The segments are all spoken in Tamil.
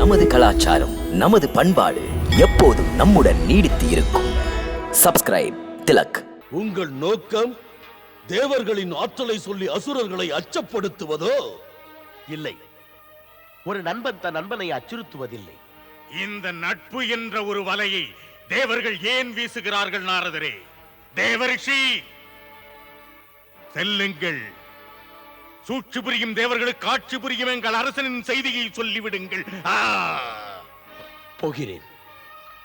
நமது கலாச்சாரம் நமது பண்பாடு எப்போதும் நம்முடன் நீடித்து இருக்கும். சப்ஸ்கிரைப் திலக். உங்கள் நோக்கம் தேவர்களின் ஆற்றலை சொல்லி அசுரர்களை அச்சப்படுத்துவதோ? இல்லை. ஒரு நண்பன் தன் நண்பனை அச்சுறுத்துவதில்லை. இந்த நட்பு என்ற ஒரு வலையை தேவர்கள் ஏன் வீசுகிறார்கள் நாரதரே? தேவரிஷி செல்லுங்கள். சூழ்ச்சி புரியும் தேவர்களுக்கு காட்சி புரியும் எங்கள் அரசனின் செய்தியை சொல்லிவிடுங்கள்! போகிறேன்.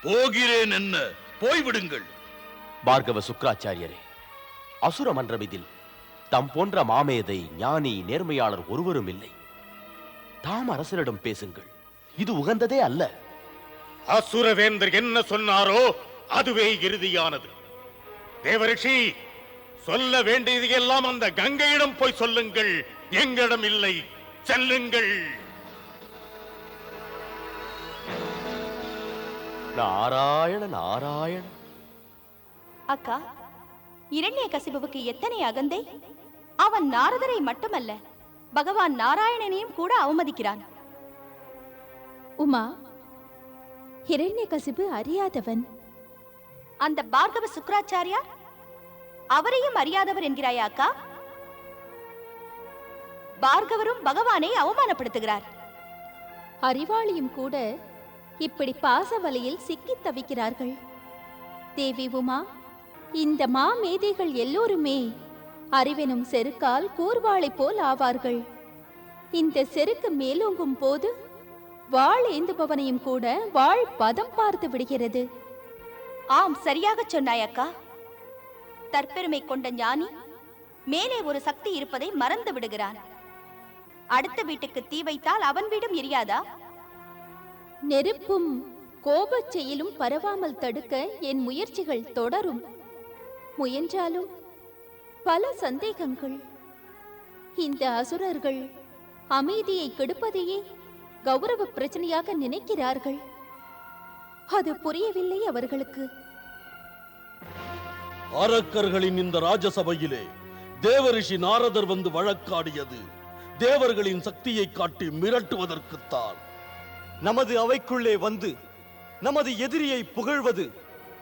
போகிறேன் என்ன? போய்விடுங்கள். பார்கவ சுக்ராச்சாரியரே அசுர மன்றம் இதில் தம் போன்ற மாமேதை ஞானி நேர்மையாளர் ஒருவரும் இல்லை. தாம் அரசரிடம் பேசுங்கள். இது உகந்ததே அல்ல. அசுரவேந்தர் என்ன சொன்னாரோ அதுவே இறுதியானது. தேவரிஷி சொல்ல வேண்டியது எல்லாம் அந்த கங்கையிடம் போய் சொல்லுங்கள். எங்களிடம் இல்லை. செல்லுங்கள். நாராயண நாராயண. அக்கா இரண்ய கசிபுவுக்கு எத்தனை அகந்தை? அவன் நாரதரை மட்டுமல்ல பகவான் நாராயணனையும் கூட அவமதிக்கிறான். உமா ஹிரண்யகசிபு அறியாதவன். அந்த பார்கவ சுக்ராச்சாரியார் அவரையும் அறியாதவர் என்கிறாயா அக்கா? பார்கவரும் பகவானை அவமானப்படுத்துகிறார். அறிவாளியும் கூட இப்படி பாச வலையில் சிக்கித் தவிக்கிறார்கள். தேவி உமா இந்த மாமேதைகள் எல்லோருமே அறிவெனும் செருக்கால் கூர்வாளைப் போல் ஆவார்கள். இந்த செருக்கு மேலோங்கும் போது வாழ் ஏந்துபவனையும் கூட வாழ் பதம் பார்த்து விடுகிறது. ஆம் சரியாக சொன்னாய் அக்கா. தற்பெருமை கொண்ட ஞானி மேலே ஒரு சக்தி இருப்பதை மறந்து விடுகிறான். அடுத்த வீட்டுக்கு தீ வைத்தால் அவன் வீடும் எரியாதா? நெருப்பும் கோபச் செயலும் பரவாமல் தடுக்க என் முயற்சிகள் தொடரும். முயன்றாலும் பல சந்தேகங்கள். இந்த அசுரர்கள் அமைதியை கெடுப்பதையே கௌரவ பிரச்சனையாக நினைக்கிறார்கள். அது புரியவில்லை அவர்களுக்கு. அரக்கர்களின் இந்த ராஜசபையிலே தேவரிஷி நாரதர் வந்து வழக்காடியது. தேவர்களின் சக்தியை காட்டி மிரட்டுவதற்குத்தான். நமது அவைக்குள்ளே வந்து நமது எதிரியை புகழ்வது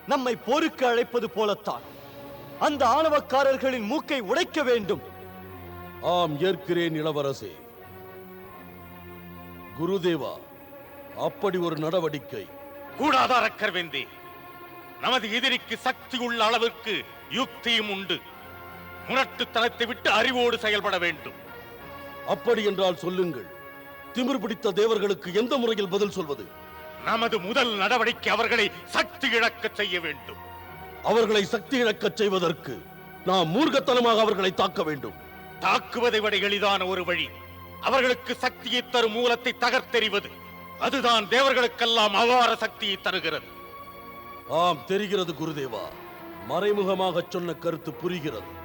நம்மை போருக்கு அழைப்பது போலத்தான். அந்த ஆணவக்காரர்களின் மூக்கை உடைக்க வேண்டும். ஆம் ஏற்கிறேன் இளவரசே. குருதேவா அப்படி ஒரு நடவடிக்கை. கூடாத அரக்கர்வேந்தே நமது எதிரிக்கு சக்தி உள்ள அளவிற்கு யுக்தியும் உண்டு. முரட்டுத்தனத்தை விட்டு அறிவோடு செயல்பட வேண்டும். அப்படி என்றால் சொல்லுங்கள். திமிர் பிடித்த தேவர்களுக்கு எந்த முறையில் பதில் சொல்வது? நமது முதல் நடவடிக்கை அவர்களை சக்தி இழக்கச் செய்ய வேண்டும். அவர்களை சக்தி இழக்கச் செய்வதற்கு நாம் மூர்க்கத்தனமாக அவர்களை தாக்க வேண்டும். தாக்குவதை விட எளிதான ஒரு வழி அவர்களுக்கு சக்தியை தரும் மூலத்தை தகர்த்தெறிவது. அதுதான் தேவர்களுக்கெல்லாம் அபார சக்தியை தருகிறது. ஆம் தெரிகிறது குருதேவா. மறைமுகமாக சொன்ன கருத்து புரிகிறது.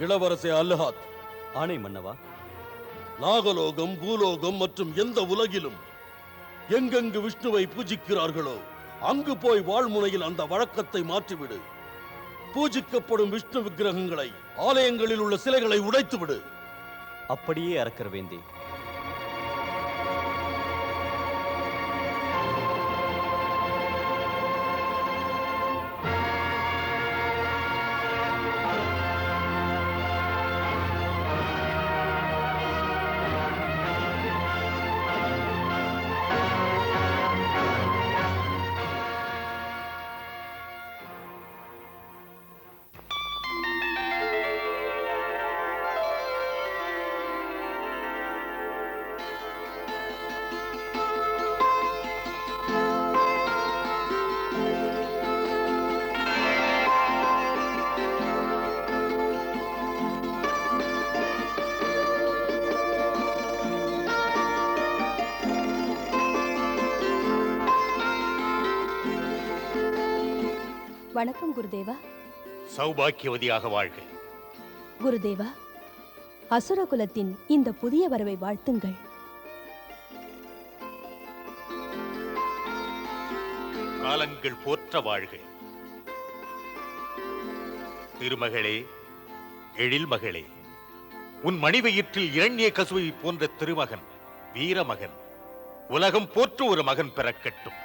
இளவரசே அல்லஹாத் ஆணை மன்னவா? நாகலோகம் பூலோகம் மற்றும் எந்த உலகிலும் எங்கெங்கு விஷ்ணுவை பூஜிக்கிறார்களோ அங்கு போய் வாழ்முனையில் அந்த வழக்கத்தை மாற்றிவிடு. பூஜிக்கப்படும் விஷ்ணு விக்கிரகங்களை ஆலயங்களில் உள்ள சிலைகளை உடைத்துவிடு. அப்படியே அரக்கர் வேந்தே வணக்கம் குருதேவா. சௌபாக்கியவதியாக வாழ்க. குருதேவா அசுரகுலத்தின் இந்த புதிய வரவை வாழ்த்துங்கள். காலங்கள் போற்ற வாழ்க. திருமகளே எழில் மகளே உன் மணிவயிற்றில் இரண்ய கசுவை போன்ற திருமகன் வீரமகன் உலகம் போற்று ஒரு மகன் பிறக்கட்டும்.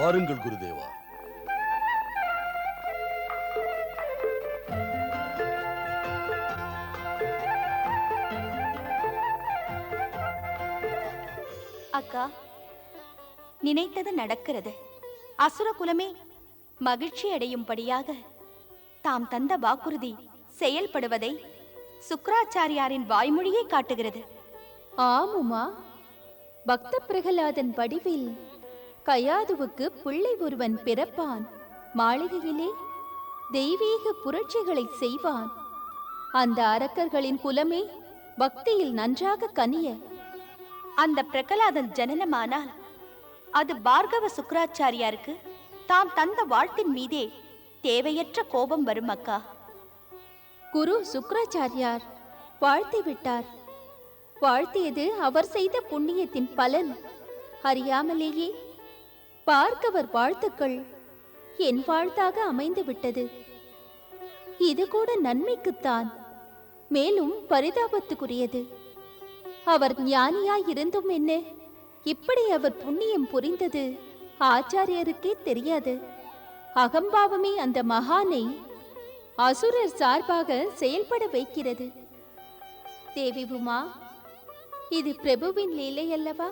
வாருங்கள் குருதேவா. அக்கா நினைத்தது நடக்கிறது. அசுர குலமே மகிழ்ச்சி அடையும்படியாக தாம் தந்த வாக்குறுதி செயல்படுவதை சுக்ராச்சாரியாரின் வாய்மொழியே காட்டுகிறது. ஆமுமா பக்த பிரகலாதன் வடிவில் கயாதுவுக்கு பிள்ளை ஒருவன் பிறப்பான். மாளிகையிலே தெய்வீக புரட்சிகளை செய்வான். அந்த அரக்கர்களின் குலமே பக்தியில் நன்றாக கனிய. அந்த பிரகலாதன் ஜனனமானால் அது பார்கவ சுக்ராச்சாரியாருக்கு தாம் தந்த வாழ்த்தின் மீதே தேவையற்ற கோபம் வரும் அக்கா. குரு சுக்ராச்சாரியார் வாழ்த்தி விட்டார். வாழ்த்தியது அவர் செய்த புண்ணியத்தின் பலன். அறியாமலேயே பார்க்கவர் வாழ்த்துக்கள். என் வாழ்த்தாக அமைந்து விட்டது. இது கூட நன்மைக்குத்தான். மேலும் பரிதாபத்துக்குரியது. அவர் ஞானியாய் இருந்தும் என்ன? இப்படி அவர் புண்ணியம் புரிந்தது. ஆச்சாரியருக்கே தெரியாது. அகம்பாவமே அந்த மகானை அசுரர் சார்பாக செயல்பட வைக்கிறது. தேவி உமா இது பிரபுவின் லீலை அல்லவா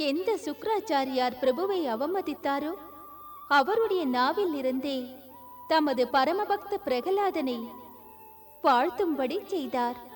எந்த சுக்ராச்சாரியார் பிரபுவை அவமதித்தாரோ? அவருடைய நாவில் இருந்தே தமது பரமபக்த பிரகலாதனை வாழ்த்தும்படி செய்தார்.